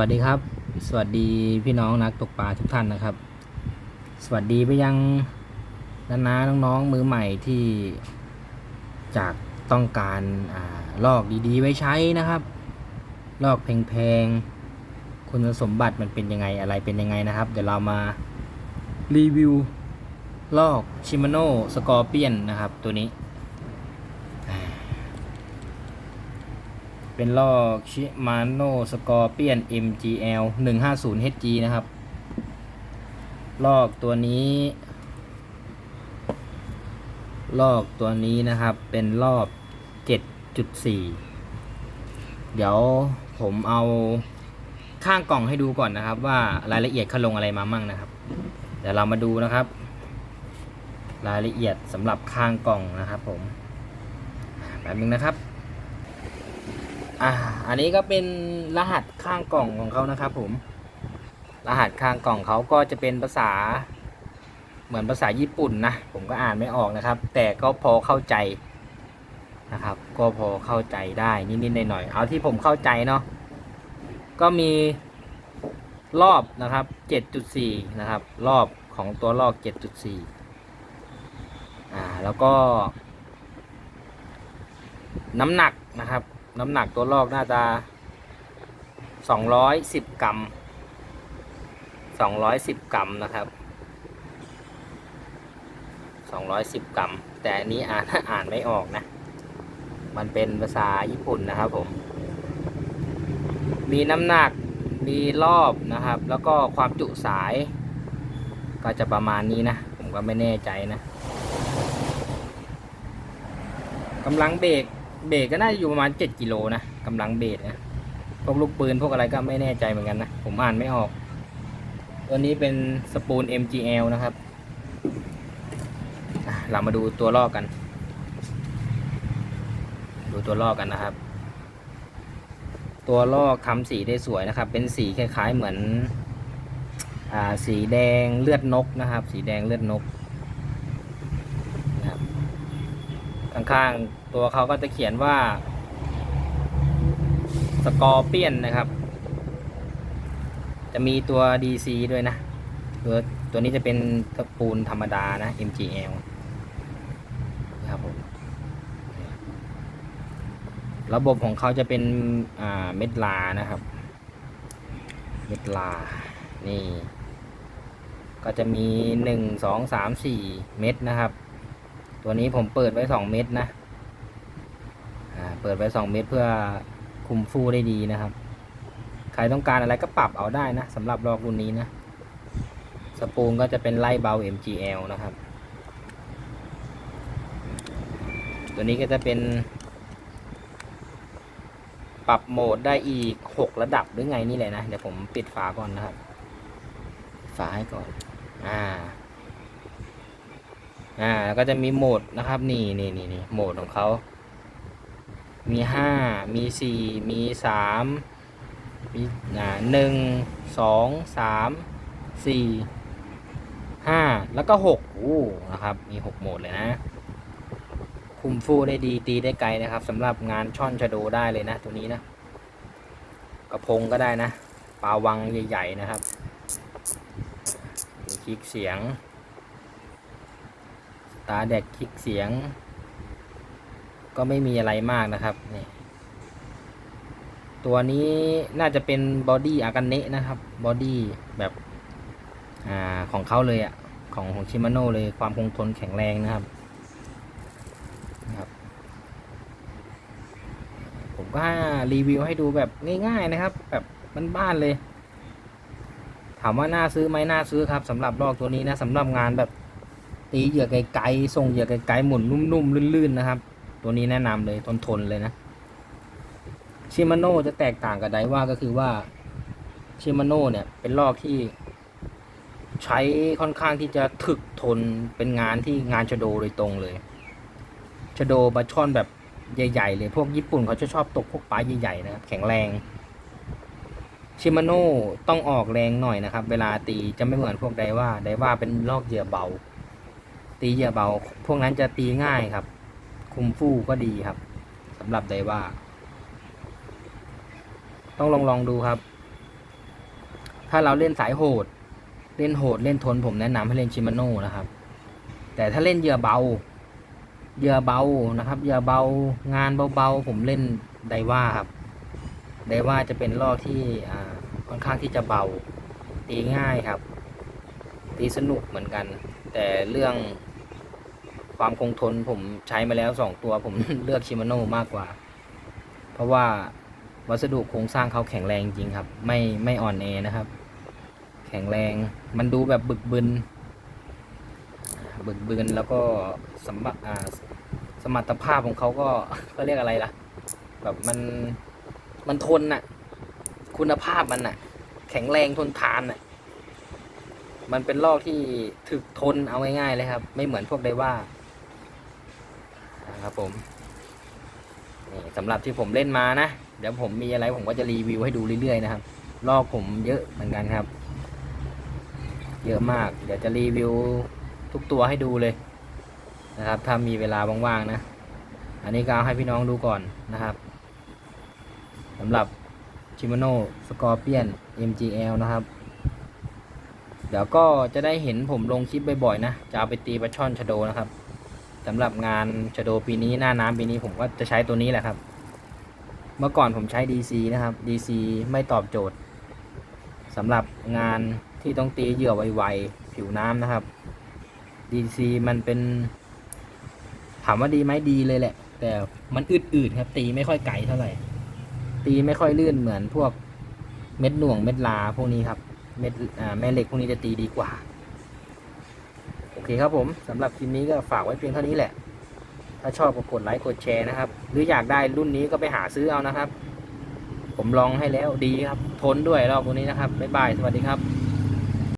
วัสดีครับ สวัสดีพี่น้องนักตกปลาทุกท่านนะครับ สวัสดีไปยังน้าน้าน้องๆมือใหม่ที่จากต้องการอาลอกดีๆ ไว้ใช้นะครับ ลอกแพงๆคุณสมบัติมันเป็นยังไงอะไรเป็นยังไงนะครับ เดี๋ยวเรามารีวิวลอกชิม a โน่สกอร์เปียนนะครับตัวนี้ เป็นลอกชิมาโนสกอร์เปียน MGL 150 HG นะครับ ลอกตัวนี้ ลอกตัวนี้นะครับ เป็นรอบ 7.4 เดี๋ยวผมเอาข้างกล่องให้ดูก่อนนะครับ ว่ารายละเอียดเขาลงอะไรมามั่งนะครับ เดี๋ยวเรามาดูนะครับ รายละเอียดสำหรับข้างกล่องนะครับผมแป๊บนึงนะครับ อ่า อันนี้ก็เป็นรหัสข้างกล่องของเขานะครับผม รหัสข้างกล่องเขาก็จะเป็นภาษา เหมือนภาษาญี่ปุ่นนะ ผมก็อ่านไม่ออกนะครับ แต่ก็พอเข้าใจนะครับ ก็พอเข้าใจได้นิดๆหน่อยๆ เอาที่ผมเข้าใจเนาะ ก็มีรอบนะครับ 7.4 นะครับ รอบของตัวลอก 7.4 อ่า แล้วก็ น้ำหนักนะครับ น้ำหนักตัวลอกน่าจะ210กรัม210กรัมนะครับ210กรัม แต่อันนี้อ่านอ่านไม่ออกนะ มันเป็นภาษาญี่ปุ่นนะครับผม มีน้ำหนักมีรอบนะครับ แล้วก็ความจุสาย ก็จะประมาณนี้นะ ผมก็ไม่แน่ใจนะกำลังเบรก เบรกก็น่าจะอยู่ประมาณ 7 กิโลนะกำลังเบรกนะพวกลูกปืนพวกอะไรก็ไม่แน่ใจเหมือนกันนะ ผมอ่านไม่ออก ตัวนี้เป็นสปูล MGL นะครับเรามาดูตัวลอกกัน ดูตัวลอกกันนะครับ ตัวลอกทำสีได้สวยนะครับ เป็นสีคล้ายๆเหมือนอสีแดงเลือดนกนะครับ สีแดงเลือดนกนะครับ ข้างตัวเขาก็จะเขียนว่าสกอร์เปียนนะครับ จะมีตัว DC ด้วยนะ ตัวตัวนี้จะเป็นตะปูนธรรมดานะ MGL นะครับผมระบบของเขาจะเป็นเม็ดลานะครับ เม็ดลา นี่ ก็จะมีหนึ่งสองสามสี่เม็ดนะครับ ตัวนี้ผมเปิดไว้สองเม็ดนะเปิดไว้สองเม็ดเพื่อคุมฟูได้ดีนะครับ ใครต้องการอะไรก็ปรับเอาได้นะสำหรับลอกรุ่นนี้นะ สปูนก็จะเป็นไล่เบา MGL นะครับ ตัวนี้ก็จะเป็น ปรับโหมดได้อีก 6 ระดับหรือไงนี่แหละนะ เดี๋ยวผมปิดฝาก่อนนะครับ ฝาให้ก่อน อ่า อ่าแล้วก็จะมีโหมดนะครับ นี่นี่นี่นี่โหมดของเขา มีห้ามีสี่มีสามมีอ่าหนึ่งสองสามสี่ห้าแล้วก็หกอู้นะครับ มีหกโหมดเลยนะ คุมฟูได้ดีตีได้ไกลนะครับสำหรับงานช่อนชะโดได้เลยนะตัวนี้นะ กระพงก็ได้นะปลาวังใหญ่ ๆ นะครับ มีคลิกเสียง ตาแดกคลิกเสียง ก็ไม่มีอะไรมากนะครับนี่ตัวนี้น่าจะเป็นบอดี้อากาเนะนะครับบอดี้แบบอ่าของเขาเลยอะของของชิมาโน่เลยความคงทนแข็งแรงนะครับนะครับ ผมก็รีวิวให้ดูแบบง่าย ๆนะครับ แบบบ้านๆเลย ถามว่าน่าซื้อไหมน่าซื้อครับสำหรับลอกตัวนี้นะสำหรับงานแบบ ตีเหยื่อไกลๆส่งเหยื่อไกลๆหมุนนุ่มๆลื่นๆนะครับ ตัวนี้แนะนำเลยทนๆเลยนะชิมาโน่จะแตกต่างกับไดว่าก็คือว่าชิมาโน่เนี่ยเป็นลอกที่ใช้ค่อนข้างที่จะถึกทนเป็นงานที่งานชโดโดยตรงเลยชโดบาช่อนแบบใหญ่ๆเลยพวกญี่ปุ่นเขาจะชอบตกพวกปลาใหญ่ๆนะครับแข็งแรงชิมาโน่ต้องออกแรงหน่อยนะครับ เวลาตีจะไม่เหมือนพวกไดว่าไดว่าเป็นลอกเหยื่อเบา ตีเหยื่อเบา พวกนั้นจะตีง่ายครับ คุมฟู่ก็ดีครับสำหรับไดว่า ต้องลองลองดูครับ ถ้าเราเล่นสายโหด เล่นโหดเล่นทนผมแนะนำให้เล่นชิมาโน่นะครับ แต่ถ้าเล่นเหยื่อเบาเหยื่อเบานะครับเหยื่อเบางานเบาๆผมเล่นไดว่าครับไดว่าจะเป็นลอกที่ค่อนข้างที่จะเบาตีง่ายครับ ตีสนุกเหมือนกัน แต่เรื่อง ความคงทนผมใช้มาแล้วสองตัวผมเลือกชิมาโน่มากกว่า เพราะว่าวัสดุโครงสร้างเขาแข็งแรงจริงครับ ไม่ไม่อ่อนแอนะครับ แข็งแรงมันดูแบบบึกบึนบึกบึนแล้วก็สมบัติสมรรถภาพของเขาก็ก็เรียกอะไรล่ะ แบบมันมันทนน่ะ คุณภาพมันน่ะ แข็งแรงทนทานน่ะมันเป็นลอกที่ถึกทนเอาง่ายๆเลยครับ ไม่เหมือนพวกไดว่า นะครับผมนี่สำหรับที่ผมเล่นมานะ เดี๋ยวผมมีอะไรผมก็จะรีวิวให้ดูเรื่อยๆนะครับ ลอกผมเยอะเหมือนกันครับ เยอะมาก เดี๋ยวจะรีวิวทุกตัวให้ดูเลยนะครับ ถ้ามีเวลาว่างๆนะ อันนี้ก็าให้พี่น้องดูก่อนนะครับสำหรับชิม a โนสกอร์เปียน MGL นะครับ เดี๋ยวก็จะได้เห็นผมลงคลิปบ่อยๆนะ จะเอาไปตีปลาช่อนชะโดนะครับ สำหรับงานชโดปีนี้หน้าน้ำปีนี้ผมก็จะใช้ตัวนี้แหละครับ เมื่อก่อนผมใช้ DC นะครับ DC ไม่ตอบโจทย์สำหรับงานที่ต้องตีเหยื่อไวๆผิวน้ำนะครับ DC มันเป็น ถามว่าดีไหมดีเลยแหละ แต่มันอืดๆครับ ตีไม่ค่อยไกลเท่าไหร่ ตีไม่ค่อยลื่นเหมือนพวกเม็ดหน่วงเม็ดลาพวกนี้ครับ เม็ดแม่เหล็กพวกนี้จะตีดีกว่า เคครับผมสำหรับคลิปนี้ก็ฝากไว้เพียงเท่านี้แหละ ถ้าชอบก็กดไลค์กดแชร์นะครับ หรืออยากได้รุ่นนี้ก็ไปหาซื้อเอานะครับ ผมลองให้แล้วดีครับ ทนด้วยรอบตัวนี้นะครับบ๊ายบายสวัสดีครับ